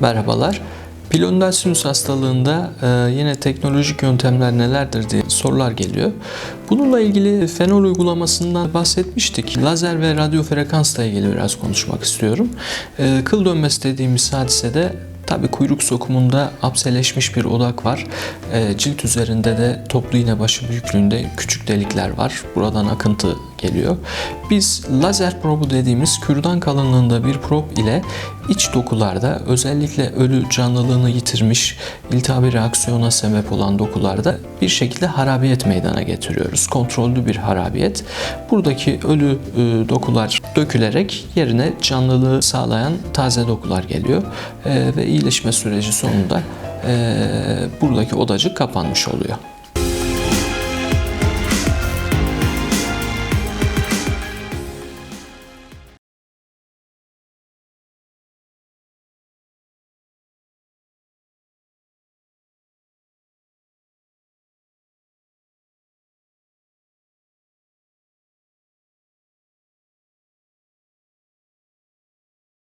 Merhabalar. Pilonidal sinüs hastalığında e, yine teknolojik yöntemler nelerdir diye sorular geliyor. Bununla ilgili fenol uygulamasından bahsetmiştik. Lazer ve radyo frekansla ilgili biraz konuşmak istiyorum. E, kıl dönmesi dediğimiz hadisede Tabi kuyruk sokumunda apseleşmiş bir odak var. E, cilt üzerinde de toplu iğne başı büyüklüğünde küçük delikler var. Buradan akıntı geliyor. Biz lazer probu dediğimiz kürdan kalınlığında bir prob ile iç dokularda özellikle ölü canlılığını yitirmiş iltihabi reaksiyona sebep olan dokularda bir şekilde harabiyet meydana getiriyoruz. Kontrollü bir harabiyet. Buradaki ölü e, dokular dökülerek yerine canlılığı sağlayan taze dokular geliyor E, ve iyileşme süreci sonunda e, buradaki odacık kapanmış oluyor.